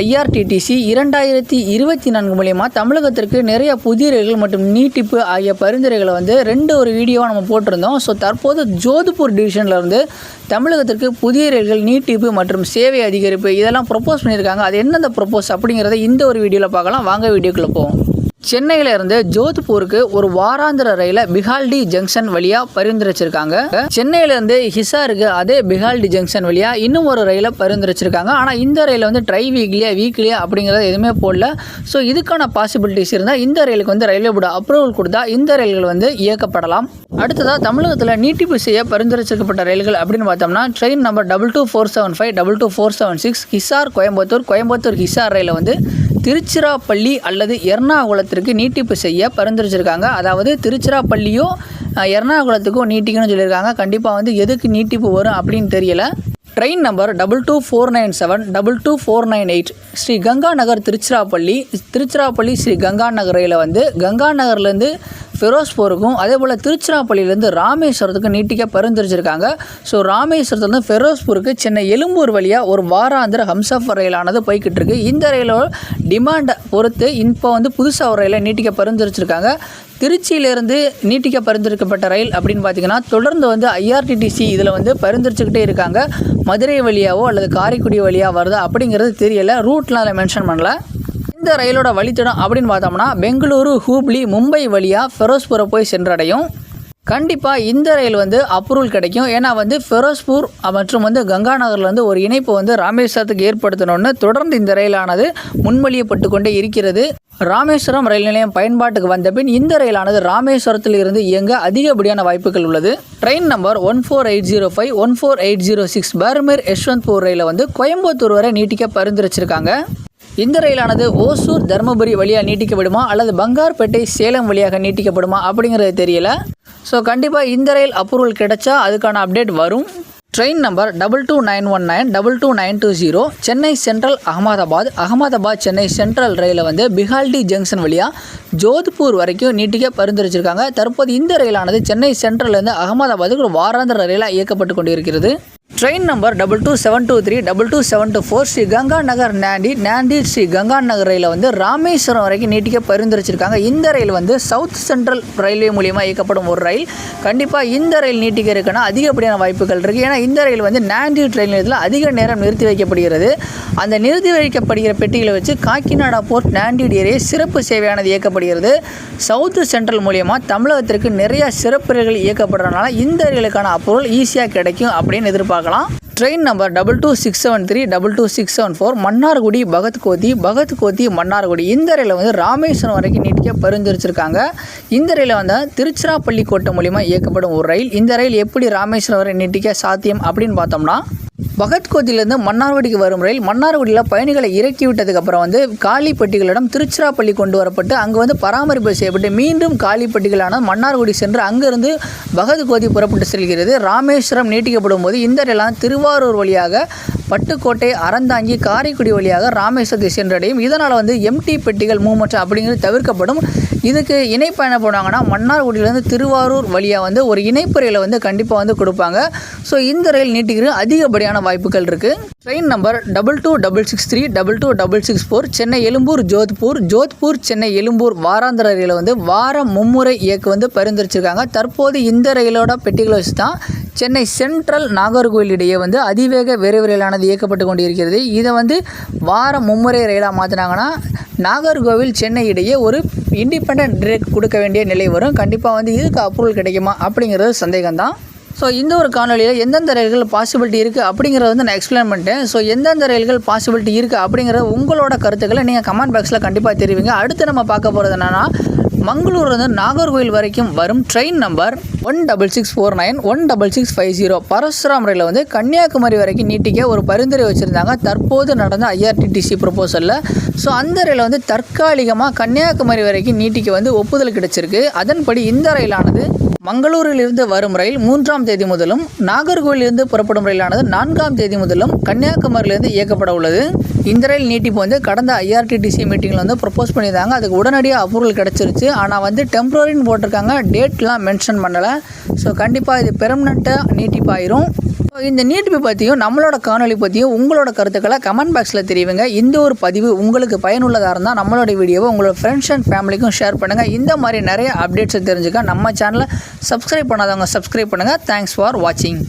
ஐஆர்டிடிசி இரண்டாயிரத்தி இருபத்தி நான்கு மூலயமா தமிழகத்திற்கு நிறைய புதிய ரயில்கள் மற்றும் நீட்டிப்பு ஆகிய பரிந்துரைகளை வந்து ரெண்டு ஒரு வீடியோவாக நம்ம போட்டிருந்தோம். ஸோ தற்போது ஜோத்பூர் டிவிஷனில் இருந்து தமிழகத்திற்கு புதிய ரயில்கள் நீட்டிப்பு மற்றும் சேவை அதிகரிப்பு இதெல்லாம் ப்ரொப்போஸ் பண்ணியிருக்காங்க. அது என்னென்ன ப்ரொப்போஸ் அப்படிங்கிறத இந்த ஒரு வீடியோவில் பார்க்கலாம். வாங்க வீடியோக்குள்ளே போவோம். சென்னையில இருந்து ஜோத்பூருக்கு ஒரு வாராந்திர ரயில பிகால்டி ஜங்ஷன் வழியா பரிந்துரைச்சிருக்காங்க. சென்னையில இருந்து ஹிசாருக்கு அதே பிகால்டி ஜங்ஷன் வழியா இன்னும் ஒரு ரயில பரிந்துரைச்சிருக்காங்க. ஆனா இந்த ரயில் வந்து ட்ரை வீக்லியா வீக்லியா அப்படிங்கிறது எதுவுமே போடல. ஸோ இதுக்கான பாசிபிலிட்டிஸ் இருந்தால் இந்த ரயிலுக்கு வந்து ரயில்வே போர்டு அப்ரூவல் கொடுத்தா இந்த ரயில்கள் வந்து இயக்கப்படலாம். அடுத்ததாக தமிழகத்தில் நீட்டிப்பு செய்ய பரிந்துரைச்சிருக்கப்பட்ட ரயில்கள் அப்படின்னு பார்த்தோம்னா train number double two four seven five double two four seven six Hisar Coimbatore Coimbatore Hisar ரயிலை வந்து திருச்சிராப்பள்ளி அல்லது எர்ணாகுளத்திற்கு நீட்டிப்பு செய்ய பரிந்துரைச்சிருக்காங்க. அதாவது திருச்சிராப்பள்ளியோ எர்ணாகுளத்துக்கும் நீட்டிக்கணும்னு சொல்லியிருக்காங்க. கண்டிப்பாக வந்து எதுக்கு நீட்டிப்பு வரும் அப்படின்னு தெரியல. Train number double two four nine seven double two four nine eight. Sri Ganga Nagar Tiruchirappalli Tiruchirappalli Sri Ganga Nagar வந்து கங்கா நகர்லேருந்து ஃபெரோஸ்பூருக்கும் அதே போல் திருச்சிராப்பள்ளியிலேருந்து ராமேஸ்வரத்துக்கும் நீட்டிக்க பரிந்துரைச்சிருக்காங்க. ஸோ ராமேஸ்வரத்துலேருந்து ஃபெரோஸ்பூருக்கு சென்னை எழும்பூர் வழியாக ஒரு வாராந்திர ஹம்சஃபர் ரயிலானது போய்கிட்டு இருக்கு இந்த ரயிலோட டிமாண்டை பொறுத்து இப்போ வந்து புதுசாக ஒரு ரயிலை நீட்டிக்க பரிந்துரைச்சிருக்காங்க. திருச்சியிலேருந்து நீட்டிக்க பரிந்துரைக்கப்பட்ட ரயில் அப்படின்னு பார்த்தீங்கன்னா தொடர்ந்து வந்து ஐஆர்டிடிசி இதில் வந்து பரிந்துரைச்சிக்கிட்டே இருக்காங்க. மதுரை வழியாவோ அல்லது காரைக்குடி வழியாக வருதா அப்படிங்கிறது தெரியலை. ரூட்லாம் அதில் மென்ஷன் பண்ணல. இந்த ரயிலோட வழித்தடம் அப்படின்னு பார்த்தோம்னா பெங்களூரு ஹூப்ளி மும்பை வழியாக ஃபெரோஸ்பூரை போய் சென்றடையும். கண்டிப்பாக இந்த ரயில் வந்து அப்ரூவல் கிடைக்கும். ஏன்னா வந்து ஃபெரோஸ்பூர் மற்றும் வந்து கங்கா நகரில் வந்து ஒரு இணைப்பு வந்து ராமேஸ்வரத்துக்கு ஏற்படுத்தணும்னு தொடர்ந்து இந்த ரயிலானது முன்மொழியப்பட்டு கொண்டே இருக்கிறது. ராமேஸ்வரம் ரயில் நிலையம் பயன்பாட்டுக்கு வந்த பின் இந்த ரயிலானது ராமேஸ்வரத்தில் இருந்து இயங்க அதிகப்படியான வாய்ப்புகள் உள்ளது. Train number one four eight zero five one four eight zero six Barmer Yesvantpur ரயிலை வந்து கோயம்புத்தூர் வரை நீட்டிக்க பரிந்துரைச்சிருக்காங்க. இந்த ரயிலானது ஓசூர் தருமபுரி வழியாக நீட்டிக்கப்படுமா அல்லது பங்கார்பேட்டை சேலம் வழியாக நீட்டிக்கப்படுமா அப்படிங்கிறது தெரியல. ஸோ கண்டிப்பாக இந்த ரயில் அப்ரூவல் கிடைச்சா அதுக்கான அப்டேட் வரும். Train number double two nine one nine double two nine two zero Chennai Central Ahmedabad. Ahmedabad Chennai Central ரயிலை வந்து பிகால்டி ஜங்ஷன் வழியாக ஜோத்பூர் வரைக்கும் நீட்டிக்க பரிந்துரைச்சிருக்காங்க. தற்போது இந்த ரயிலானது சென்னை சென்ட்ரல்லேருந்து அகமதாபாத்துக்கு ஒரு வாராந்திர ரயிலாக இயக்கப்பட்டு கொண்டிருக்கிறது. Train number double two seven two three double two seven two four Sri Ganga Nagar Nanded Nanded Sri Ganga Nagar ரயிலில் வந்து ராமேஸ்வரம் வரைக்கும் நீட்டிக்க பரிந்துரைச்சிருக்காங்க. இந்த ரயில் வந்து சவுத் சென்ட்ரல் ரயில்வே மூலியமாக இயக்கப்படும் ஒரு ரயில். கண்டிப்பாக இந்த ரயில் நீட்டிக்க இருக்குன்னா அதிகப்படியான வாய்ப்புகள் இருக்குது ஏன்னா இந்த ரயில் வந்து நாண்டி ட்ரெயின் நிலையத்தில் அதிக நேரம் நிறுத்தி வைக்கப்படுகிறது. அந்த நிறுத்தி வைக்கப்படுகிற பெட்டிகளை வச்சு காக்கிநாடா போர்ட் நேண்டி ஏரியை சிறப்பு சேவையானது இயக்கப்படுகிறது. சவுத் சென்ட்ரல் மூலியமாக தமிழகத்திற்கு நிறையா சிறப்பு ரயில்கள் இயக்கப்படுறதுனால இந்த ரயிலுக்கான அப்ரூவல் ஈஸியாக கிடைக்கும் அப்படின்னு பார்க்கலாம். Train number double two six seven three double two six seven four Mannargudi Bhagat Kothi Bhagat Kothi Mannargudi. இந்த ரயிலை வந்து ராமேஸ்வரம் வரைக்கும் நீட்டிக்க பரிந்துரைச்சிருக்காங்க. இந்த ரயிலில் வந்து திருச்சிராப்பள்ளி கோட்டை மூலிமா இயக்கப்படும் ஒரு ரயில். இந்த ரயில் எப்படி ராமேஸ்வரம் வரை நீட்டிக்க சாத்தியம் அப்படின்னு பார்த்தோம்னா பகத்கோத்திலேருந்து மன்னார்குடிக்கு வரும் ரயில் மன்னார்குடியில் பயணிகளை இறக்கி விட்டதுக்கப்புறம் வந்து காளிப்பட்டிகளிடம் திருச்சிராப்பள்ளி கொண்டு வரப்பட்டு அங்கே வந்து பராமரிப்பு செய்யப்பட்டு மீண்டும் காளிப்பட்டிகளான மன்னார்குடி சென்று அங்கிருந்து பகத்கோதி புறப்பட்டு செல்கிறது. ராமேஸ்வரம் நீட்டிக்கப்படும் போது இந்த ரயிலான திருவாரூர் வழியாக பட்டுக்கோட்டை அறந்தாங்கி காரைக்குடி வழியாக ராமேஸ்வரத்தை சென்றடையும். இதனால் வந்து எம்டி பெட்டிகள் மூமெண்ட் அப்படிங்கிறது தவிர்க்கப்படும். இதுக்கு இணைப்பு என்ன பண்ணுவாங்கன்னா மன்னார்குடியிலேருந்து திருவாரூர் வழியாக வந்து ஒரு இணைப்பு ரயிலை வந்து கண்டிப்பாக வந்து கொடுப்பாங்க. ஸோ இந்த ரயில் நீட்டிக்கிறது அதிகப்படியான வாய்ப்புகள் இருக்குது train number double two double six three double two double six four Chennai Egmore Jodhpur. Jodhpur Chennai Egmore வாராந்திர ரயில் வந்து வாரம் மும்முறை இயக்கு வந்து பரிந்துரைச்சிருக்காங்க. தற்போது இந்த ரயிலோட பெட்டிகளை வச்சு தான் சென்னை சென்ட்ரல் நாகர்கோவில் இடையே வந்து அதிவேக விரைவு ரயிலானது இயக்கப்பட்டு கொண்டிருக்கிறது. இதை வந்து வாரம் மும்முறை ரயிலாக மாற்றினாங்கன்னா நாகர்கோவில் சென்னை இடையே ஒரு இண்டிபெண்ட் டிரெக்ட் கொடுக்க வேண்டிய நிலை வரும். கண்டிப்பாக வந்து இதுக்கு அப்ரூவல் கிடைக்குமா அப்படிங்கிறது சந்தேகம்தான். ஸோ இந்த ஒரு காணொலியில் எந்தெந்த ரயில்கள் பாசிபிலிட்டி இருக்குது அப்படிங்கிறத வந்து நான் எக்ஸ்பிளைன் பண்ணிட்டேன். ஸோ எந்தெந்த ரயில்கள் பாசிபிலிட்டி இருக்குது அப்படிங்கிற உங்களோட கருத்துக்களை நீங்கள் கமெண்ட் பாக்ஸில் கண்டிப்பாக தெரிவிங்க. அடுத்து நம்ம பார்க்க போகிறது என்னென்னா மங்களூர்லேருந்து நாகர்கோவில் வரைக்கும் வரும் train number one double six four nine one double six five zero Parasuram ரயில் வந்து கன்னியாகுமரி வரைக்கும் நீட்டிக்க ஒரு பரிந்துரை வச்சுருந்தாங்க. தற்போது நடந்த ஐஆர்டிடிசி ப்ரொப்போசலில் ஸோ அந்த ரயில் வந்து தற்காலிகமாக கன்னியாகுமரி வரைக்கும் நீட்டிக்க வந்து ஒப்புதல் கிடைச்சிருக்கு. அதன்படி இந்த ரயிலானது மங்களூரிலிருந்து வரும் ரயில் மூன்றாம் தேதி முதலும் நாகர்கோவிலிருந்து புறப்படும் ரயிலானது நான்காம் தேதி முதலும் கன்னியாகுமரியிலிருந்து இயக்கப்பட உள்ளது. இந்த ரயில் நீட்டிப்பு வந்து கடந்த ஐஆர்டிடிசி மீட்டிங்கில் வந்து ப்ரப்போஸ் பண்ணியிருந்தாங்க. அதுக்கு உடனடியாக அப்ரூவல் கிடச்சிருச்சு. ஆனால் வந்து டெம்ப்ரரின்னு போட்டிருக்காங்க. டேட்லாம் மென்ஷன் பண்ணலை. ஸோ கண்டிப்பாக இது பெர்மனண்ட்டாக நீட்டிப்பாயிரும். இந்த நீட்டிப்பு பற்றியும் நம்மளோட காணொலி பற்றியும் உங்களோட கருத்துக்களை கமெண்ட் பாக்ஸில் தெரிவிங்க. இந்த ஒரு பதிவு உங்களுக்கு பயனுள்ளதாக இருந்தால் நம்மளோட வீடியோவை உங்களோட ஃப்ரெண்ட்ஸ் அண்ட் ஃபேமிலிக்கும் ஷேர் பண்ணுங்கள் இந்த மாதிரி நிறைய அப்டேட்ஸை தெரிஞ்சுக்க நம்ம சேனலை சப்ஸ்கிரைப் பண்ணாதவங்க சப்ஸ்கிரைப் பண்ணுங்கள் தேங்க்ஸ் ஃபார் வாட்சிங்